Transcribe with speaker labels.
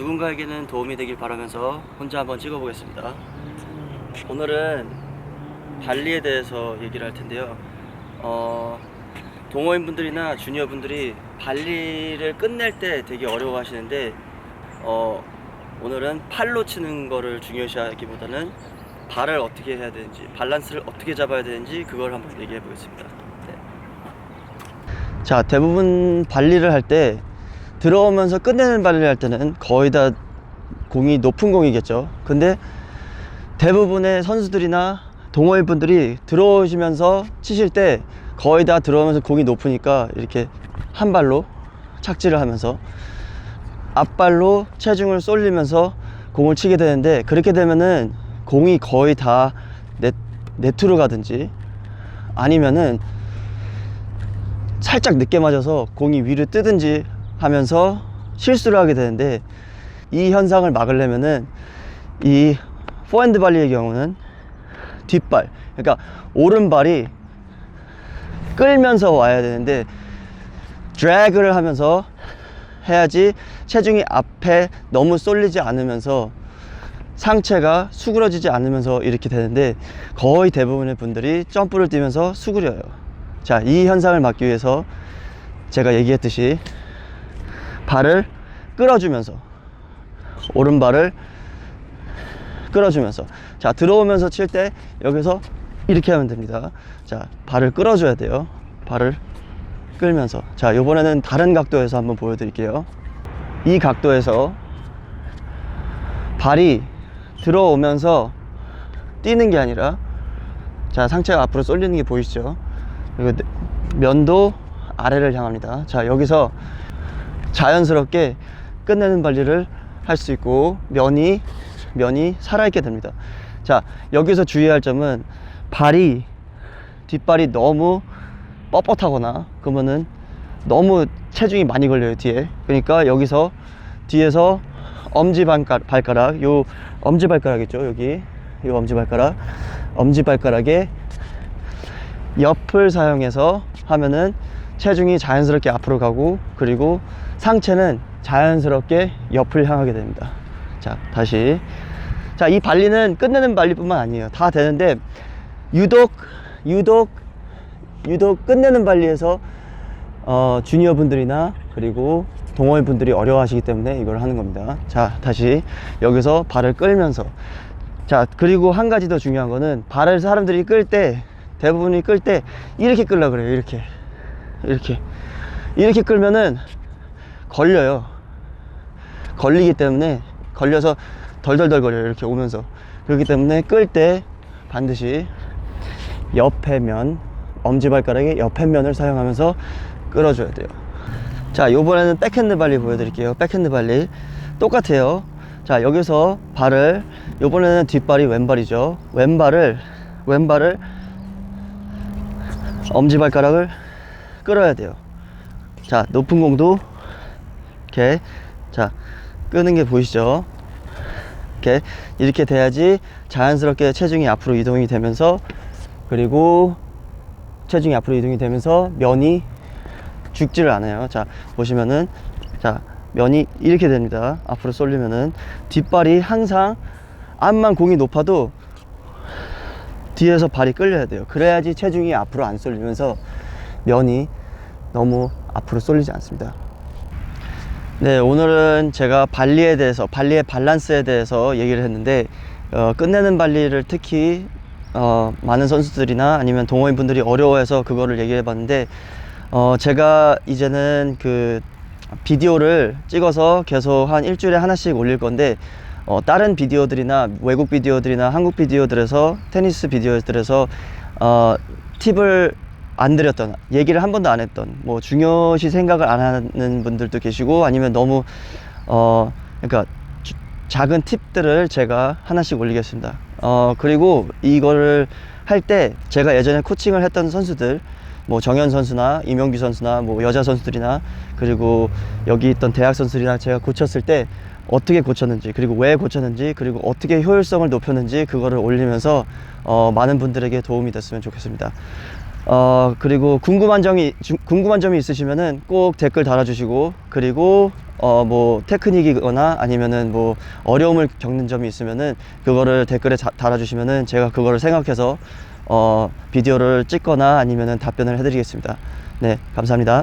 Speaker 1: 누군가에게는 도움이 되길 바라면서 혼자 한번 찍어보겠습니다. 오늘은 발리에 대해서 얘기를 할 텐데요. 어, 동호인분들이나 주니어분들이 발리를 끝낼 때 되게 어려워하시는데 어, 오늘은 팔로 치는 거를 중요시하기보다는 발을 어떻게 해야 되는지 밸런스를 어떻게 잡아야 되는지 그걸 한번 얘기해 보겠습니다. 네. 자 대부분 발리를 할때 들어오면서 끝내는 발리를 할 때는 거의 다 공이 높은 공이겠죠. 근데 대부분의 선수들이나 동호회 분들이 들어오시면서 치실 때 거의 다 들어오면서 공이 높으니까 이렇게 한 발로 착지를 하면서 앞발로 체중을 쏠리면서 공을 치게 되는데 그렇게 되면은 공이 거의 다 넷, 네트로 가든지 아니면은 살짝 늦게 맞아서 공이 위로 뜨든지 하면서 실수를 하게 되는데 이 현상을 막으려면은 이 포핸드 발리의 경우는 뒷발 그러니까 오른발이 끌면서 와야 되는데 드래그를 하면서 해야지 체중이 앞에 너무 쏠리지 않으면서 상체가 수그러지지 않으면서 이렇게 되는데 거의 대부분의 분들이 점프를 뛰면서 수그려요. 자, 이 현상을 막기 위해서 제가 얘기했듯이 발을 끌어주면서 오른발을 끌어주면서. 자 들어오면서 칠 때 여기서 이렇게 하면 됩니다. 자 발을 끌어줘야 돼요. 발을 끌면서. 자 이번에는 다른 각도에서 한번 보여드릴게요. 이 각도에서 발이 들어오면서 뛰는 게 아니라 자 상체가 앞으로 쏠리는 게 보이시죠? 그리고 네, 면도 아래를 향합니다. 자 여기서 자연스럽게 끝내는 발리를 할 수 있고 면이 면이 살아있게 됩니다. 자 여기서 주의할 점은 발이 뒷발이 너무 뻣뻣하거나 그러면은 너무 체중이 많이 걸려요 뒤에. 그러니까 여기서 뒤에서 엄지 발가락 요 엄지 발가락 있죠 여기. 요 엄지 발가락. 엄지 발가락에 옆을 사용해서 하면은 체중이 자연스럽게 앞으로 가고 그리고 상체는 자연스럽게 옆을 향하게 됩니다. 자 다시. 자 이 발리는 끝내는 발리뿐만 아니에요. 다 되는데 유독 유독 유독 끝내는 발리에서 어, 주니어 분들이나 그리고 동호회 분들이 어려워하시기 때문에 이걸 하는 겁니다. 자 다시. 여기서 발을 끌면서. 자 그리고 한 가지 더 중요한 거는 발을 사람들이 끌 때 대부분이 끌 때 이렇게 끌라 그래요. 이렇게 이렇게. 이렇게 끌면은 걸려요. 걸리기 때문에 걸려서 덜덜덜 거려요. 이렇게 오면서. 그렇기 때문에 끌 때 반드시 옆에 면 엄지발가락의 옆에 면을 사용하면서 끌어줘야 돼요. 자 요번에는 백핸드 발리 보여드릴게요. 백핸드 발리. 똑같아요. 자 여기서 발을 요번에는 뒷발이 왼발이죠. 왼발을 왼발을 엄지발가락을 끌어야 돼요. 자 높은 공도 이렇게 자 끄는 게 보이시죠? 이렇게 이렇게 돼야지 자연스럽게 체중이 앞으로 이동이 되면서 그리고 체중이 앞으로 이동이 되면서 면이 죽지를 않아요. 자 보시면은 자 면이 이렇게 됩니다. 앞으로 쏠리면은 뒷발이 항상 앞만 공이 높아도 뒤에서 발이 끌려야 돼요. 그래야지 체중이 앞으로 안 쏠리면서 면이 너무 앞으로 쏠리지 않습니다. 네 오늘은 제가 발리에 대해서 발리의 밸런스에 대해서 얘기를 했는데 어, 끝내는 발리를 특히 어, 많은 선수들이나 아니면 동호인 분들이 어려워해서 그거를 얘기해 봤는데 어, 제가 이제는 그 비디오를 찍어서 계속 한 일주일에 하나씩 올릴 건데 어, 다른 비디오들이나 외국 비디오들이나 한국 비디오들에서 테니스 비디오들에서 어, 팁을 안 드렸던 얘기를 한 번도 안 했던 뭐 중요시 생각을 안 하는 분들도 계시고 아니면 너무 어 그러니까 주- 작은 팁들을 제가 하나씩 올리겠습니다. 어 그리고 이거를 할 때 제가 예전에 코칭을 했던 선수들 뭐 정현 선수나 이명규 선수나 뭐 여자 선수들이나 그리고 여기 있던 대학 선수들이나 제가 고쳤을 때 어떻게 고쳤는지 그리고 왜 고쳤는지 그리고 어떻게 효율성을 높였는지 그거를 올리면서 어, 많은 분들에게 도움이 됐으면 좋겠습니다. 어, 그리고 궁금한 점이, 주- 궁금한 점이 있으시면은 꼭 댓글 달아주시고, 그리고, 어, 뭐, 테크닉이거나 아니면은 뭐, 어려움을 겪는 점이 있으면은 그거를 댓글에 자- 달아주시면은 제가 그거를 생각해서, 어, 비디오를 찍거나 아니면은 답변을 해드리겠습니다. 네, 감사합니다.